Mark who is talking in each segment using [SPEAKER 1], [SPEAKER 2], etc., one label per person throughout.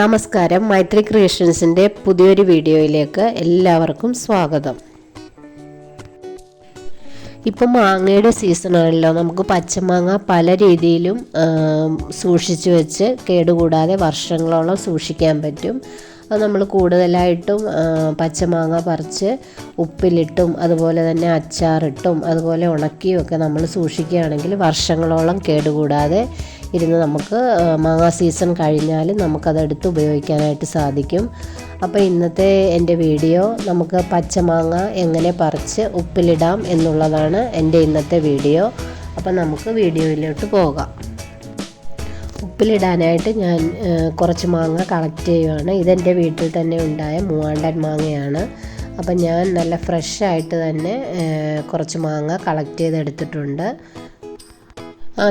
[SPEAKER 1] നമസ്കാരം. മൈത്രി ക്രിയേഷൻസിന്റെ പുതിയൊരു വീഡിയോയിലേക്ക് എല്ലാവർക്കും സ്വാഗതം. ഇപ്പം മാങ്ങയുടെ സീസണാണല്ലോ നമുക്ക് പച്ചമാങ്ങ പല രീതിയിലും സൂക്ഷിച്ചു വെച്ച് കേടുകൂടാതെ വർഷങ്ങളോളം സൂക്ഷിക്കാൻ പറ്റും. അത് നമ്മൾ കൂടുതലായിട്ടും പച്ചമാങ്ങ പറിച്ച് ഉപ്പിലിട്ടും അതുപോലെ തന്നെ അച്ചാറിട്ടും അതുപോലെ ഉണക്കിയും ഒക്കെ നമ്മൾ സൂക്ഷിക്കുകയാണെങ്കിൽ വർഷങ്ങളോളം കേടുകൂടാതെ ഇരുന്ന് നമുക്ക് മാങ്ങ സീസൺ കഴിഞ്ഞാൽ നമുക്കതെടുത്ത് ഉപയോഗിക്കാനായിട്ട് സാധിക്കും. അപ്പോൾ ഇന്നത്തെ എന്റെ വീഡിയോ നമുക്ക് പച്ചമാങ്ങ എങ്ങനെ പറിച്ച് ഉപ്പിലിടാം എന്നുള്ളതാണ് എന്റെ ഇന്നത്തെ വീഡിയോ. അപ്പോൾ നമുക്ക് വീഡിയോയിലോട്ട് പോകാം. ഉപ്പിലിടാനായിട്ട് ഞാൻ കുറച്ച് മാങ്ങ കളക്ട് ചെയ്യുവാണ്. ഇതെന്റെ വീട്ടിൽ തന്നെ ഉണ്ടായ മൂവാണ്ടൻ മാങ്ങയാണ്. അപ്പം ഞാൻ നല്ല ഫ്രഷ് ആയിട്ട് തന്നെ കുറച്ച് മാങ്ങ കളക്ട് ചെയ്തെടുത്തിട്ടുണ്ട്.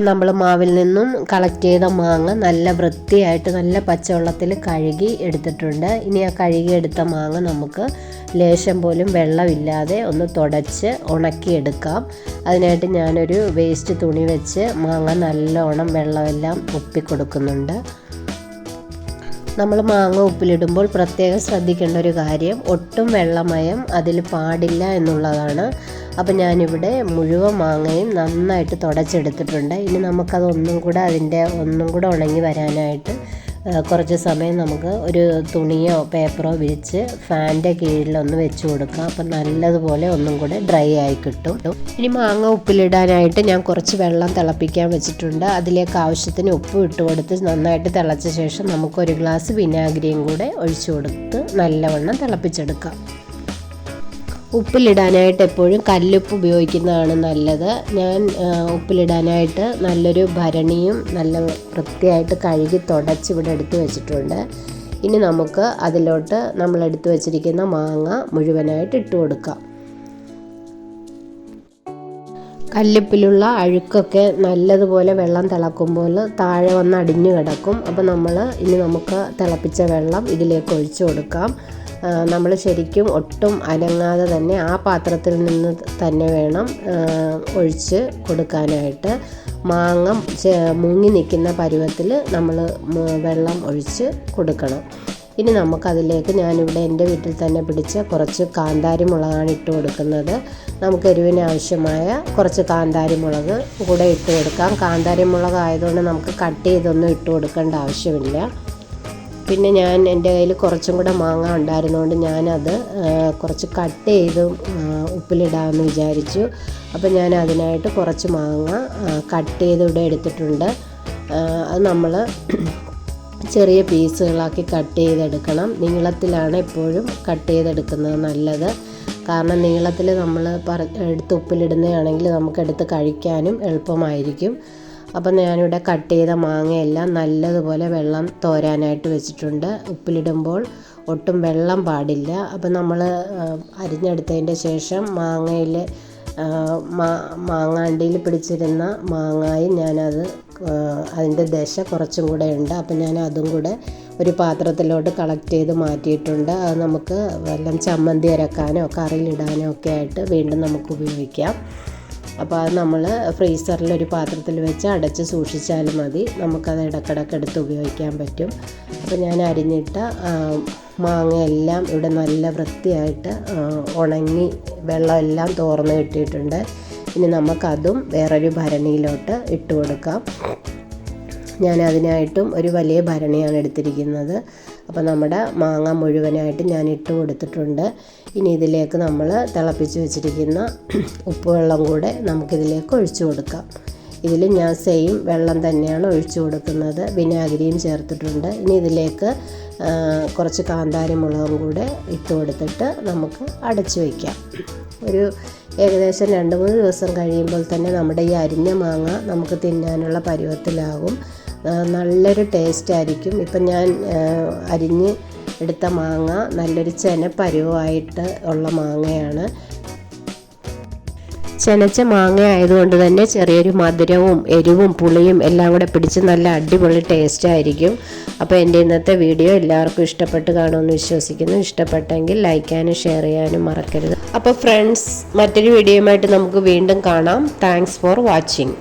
[SPEAKER 1] നമ്മൾ മാവിൽ നിന്നും കളക്ട് ചെയ്ത മാങ്ങ നല്ല വൃത്തിയായിട്ട് നല്ല പച്ചവെള്ളത്തിൽ കഴുകി എടുത്തിട്ടുണ്ട്. ഇനി ആ കഴുകി എടുത്ത മാങ്ങ നമുക്ക് ലേശം പോലും വെള്ളമില്ലാതെ ഒന്ന് തുടച്ച് ഉണക്കിയെടുക്കാം. അതിനായിട്ട് ഞാനൊരു വേസ്റ്റ് തുണി വെച്ച് മാങ്ങ നല്ലോണം വെള്ളമെല്ലാം ഒപ്പിക്കൊടുക്കുന്നുണ്ട്. നമ്മൾ മാങ്ങ ഉപ്പിലിടുമ്പോൾ പ്രത്യേകം ശ്രദ്ധിക്കേണ്ട ഒരു കാര്യം ഒട്ടും വെള്ളമയം അതിൽ പാടില്ല എന്നുള്ളതാണ്. അപ്പം ഞാനിവിടെ മുഴുവൻ മാങ്ങയും നന്നായിട്ട് തുടച്ചെടുത്തിട്ടുണ്ട്. ഇനി നമുക്കതൊന്നും കൂടെ അതിന്റെ ഒന്നും കൂടെ ഉണങ്ങി വരാനായിട്ട് കുറച്ച് സമയം നമുക്ക് ഒരു തുണിയോ പേപ്പറോ വിരിച്ച് ഫാന്റെ കീഴിലൊന്ന് വെച്ച് കൊടുക്കാം. അപ്പം നല്ലതുപോലെ ഒന്നും കൂടെ ഡ്രൈ ആയി കിട്ടും. ഇനി മാങ്ങ ഉപ്പിലിടാനായിട്ട് ഞാൻ കുറച്ച് വെള്ളം തിളപ്പിക്കാൻ വെച്ചിട്ടുണ്ട്. അതിലേക്ക് ആവശ്യത്തിന് ഉപ്പ് ഇട്ട് കൊടുത്ത് നന്നായിട്ട് തിളച്ച ശേഷം നമുക്ക് ഒരു ഗ്ലാസ് വിനാഗിരിയും കൂടെ ഒഴിച്ചു കൊടുത്ത് നല്ലവണ്ണം തിളപ്പിച്ചെടുക്കാം. ഉപ്പിലിടാനായിട്ട് എപ്പോഴും കല്ലുപ്പ് ഉപയോഗിക്കുന്നതാണ് നല്ലത്. ഞാൻ ഉപ്പിലിടാനായിട്ട് നല്ലൊരു ഭരണിയും നല്ല വൃത്തിയായിട്ട് കഴുകി തുടച്ച് ഇവിടെ എടുത്ത് വെച്ചിട്ടുണ്ട്. ഇനി നമുക്ക് അതിലോട്ട് നമ്മൾ എടുത്തു വെച്ചിരിക്കുന്ന മാങ്ങ മുഴുവനായിട്ട് ഇട്ട് കൊടുക്കാം. കല്ലുപ്പിലുള്ള അഴുക്കൊക്കെ നല്ലതുപോലെ വെള്ളം തിളക്കുമ്പോൾ താഴെ വന്ന് അടിഞ്ഞു കിടക്കും. അപ്പോൾ നമ്മൾ ഇനി നമുക്ക് തിളപ്പിച്ച വെള്ളം ഇതിലേക്ക് ഒഴിച്ചു കൊടുക്കാം. നമ്മൾ ശരിക്കും ഒട്ടും അനങ്ങാതെ തന്നെ ആ പാത്രത്തിൽ നിന്ന് തന്നെ വേണം ഒഴിച്ച് കൊടുക്കാനായിട്ട്. മാങ്ങ മുങ്ങി നിൽക്കുന്ന പരുവത്തിൽ നമ്മൾ വെള്ളം ഒഴിച്ച് കൊടുക്കണം. ഇനി നമുക്കതിലേക്ക് ഞാനിവിടെ എന്റെ വീട്ടിൽ തന്നെ പിടിച്ച കുറച്ച് കാന്താരി മുളകാണ് ഇട്ട് കൊടുക്കുന്നത്. നമുക്ക് എരിവിന് ആവശ്യമായ കുറച്ച് കാന്താരി മുളക് കൂടെ ഇട്ട് കൊടുക്കാം. കാന്താരി മുളക് ആയതുകൊണ്ട് നമുക്ക് കട്ട് ചെയ്തൊന്നും ഇട്ട് കൊടുക്കേണ്ട ആവശ്യമില്ല. പിന്നെ ഞാൻ എന്റെ കയ്യിൽ കുറച്ചും കൂടെ മാങ്ങ ഉണ്ടായിരുന്നതുകൊണ്ട് ഞാനത് കുറച്ച് കട്ട് ചെയ്ത് ഉപ്പിലിടാമെന്ന് വിചാരിച്ചു. അപ്പോൾ ഞാൻ അതിനായിട്ട് കുറച്ച് മാങ്ങ കട്ട് ചെയ്ത് ഇവിടെ എടുത്തിട്ടുണ്ട്. അത് നമ്മൾ ചെറിയ പീസുകളാക്കി കട്ട് ചെയ്തെടുക്കണം. നീളത്തിലാണ് എപ്പോഴും കട്ട് ചെയ്തെടുക്കുന്നത് നല്ലത്. കാരണം നീളത്തിൽ നമ്മൾ പറ എടുത്ത് ഉപ്പിലിടുന്നതാണെങ്കിൽ നമുക്കെടുത്ത് കഴിക്കാനും എളുപ്പമായിരിക്കും. അപ്പം ഞാനിവിടെ കട്ട് ചെയ്ത മാങ്ങയെല്ലാം നല്ലതുപോലെ വെള്ളം തോരാനായിട്ട് വെച്ചിട്ടുണ്ട്. ഉപ്പിലിടുമ്പോൾ ഒട്ടും വെള്ളം പാടില്ല. അപ്പം നമ്മൾ അരിഞ്ഞെടുത്തതിന്റെ ശേഷം മാങ്ങയിൽ മാങ്ങാണ്ടിയിൽ പിടിച്ചിരുന്ന മാങ്ങായി ഞാനത് അതിന്റെ ദശ കുറച്ചും കൂടെ ഉണ്ട്. അപ്പം ഞാൻ അതും കൂടെ ഒരു പാത്രത്തിലോട്ട് കളക്ട് ചെയ്ത് മാറ്റിയിട്ടുണ്ട്. അത് നമുക്ക് വെള്ളം ചമ്മന്തി അരക്കാനോ കറിയിലിടാനോ ഒക്കെ ആയിട്ട് വീണ്ടും നമുക്ക് ഉപയോഗിക്കാം. അപ്പോൾ അത് നമ്മൾ ഫ്രീസറിൽ ഒരു പാത്രത്തിൽ വെച്ച് അടച്ച് സൂക്ഷിച്ചാൽ മതി. നമുക്കത് ഇടക്കിടക്ക് എടുത്ത് ഉപയോഗിക്കാൻ പറ്റും. അപ്പോൾ ഞാൻ അരിഞ്ഞിട്ട മാങ്ങയെല്ലാം ഇവിടെ നല്ല വൃത്തിയായിട്ട് ഉണങ്ങി വെള്ളമെല്ലാം തോർന്ന് കിട്ടിയിട്ടുണ്ട്. ഇനി നമുക്കതും വേറൊരു ഭരണിയിലോട്ട് ഇട്ട് കൊടുക്കാം. ഞാൻ അതിനായിട്ടും ഒരു വലിയ ഭരണിയാണ് എടുത്തിരിക്കുന്നത്. അപ്പോൾ നമ്മുടെ മാങ്ങ മുഴുവനായിട്ട് ഞാൻ ഇട്ട് കൊടുത്തിട്ടുണ്ട്. ഇനി ഇതിലേക്ക് നമ്മൾ തിളപ്പിച്ച് വെച്ചിരിക്കുന്ന ഉപ്പുവെള്ളം കൂടെ നമുക്കിതിലേക്ക് ഒഴിച്ചു കൊടുക്കാം. ഇതിൽ ഞാൻ സെയിം വെള്ളം തന്നെയാണ് ഒഴിച്ചു കൊടുക്കുന്നത്. വിനാഗിരിയും ചേർത്തിട്ടുണ്ട്. ഇനി ഇതിലേക്ക് കുറച്ച് കാന്താരി മുളകും കൂടെ ഇട്ട് കൊടുത്തിട്ട് നമുക്ക് അടച്ചു വയ്ക്കാം ഒരു ഏകദേശം രണ്ട് മൂന്ന് ദിവസം കഴിയുമ്പോൾ തന്നെ നമ്മുടെ ഈ അരിഞ്ഞ മാങ്ങ നമുക്ക് തിന്നാനുള്ള പരുവത്തിലാകും. നല്ലൊരു ടേസ്റ്റ് ആയിരിക്കും. ഇപ്പം ഞാൻ അരിഞ്ഞ് എടുത്ത മാങ്ങ നല്ലൊരു ചെന പരുവായിട്ട് ഉള്ള മാങ്ങയാണ്. ചെനച്ച മാങ്ങ ആയതുകൊണ്ട് തന്നെ ചെറിയൊരു മധുരവും എരിവും പുളിയും എല്ലാം കൂടെ പിടിച്ച് നല്ല അടിപൊളി ടേസ്റ്റ് ആയിരിക്കും. അപ്പോൾ എന്റെ ഇന്നത്തെ വീഡിയോ എല്ലാവർക്കും ഇഷ്ടപ്പെട്ട് കാണുമെന്ന് വിശ്വസിക്കുന്നു. ഇഷ്ടപ്പെട്ടെങ്കിൽ ലൈക്കാനും ഷെയർ ചെയ്യാനും മറക്കരുത്. അപ്പോൾ ഫ്രണ്ട്സ് മറ്റൊരു വീഡിയോയുമായിട്ട് നമുക്ക് വീണ്ടും കാണാം. Thanks for watching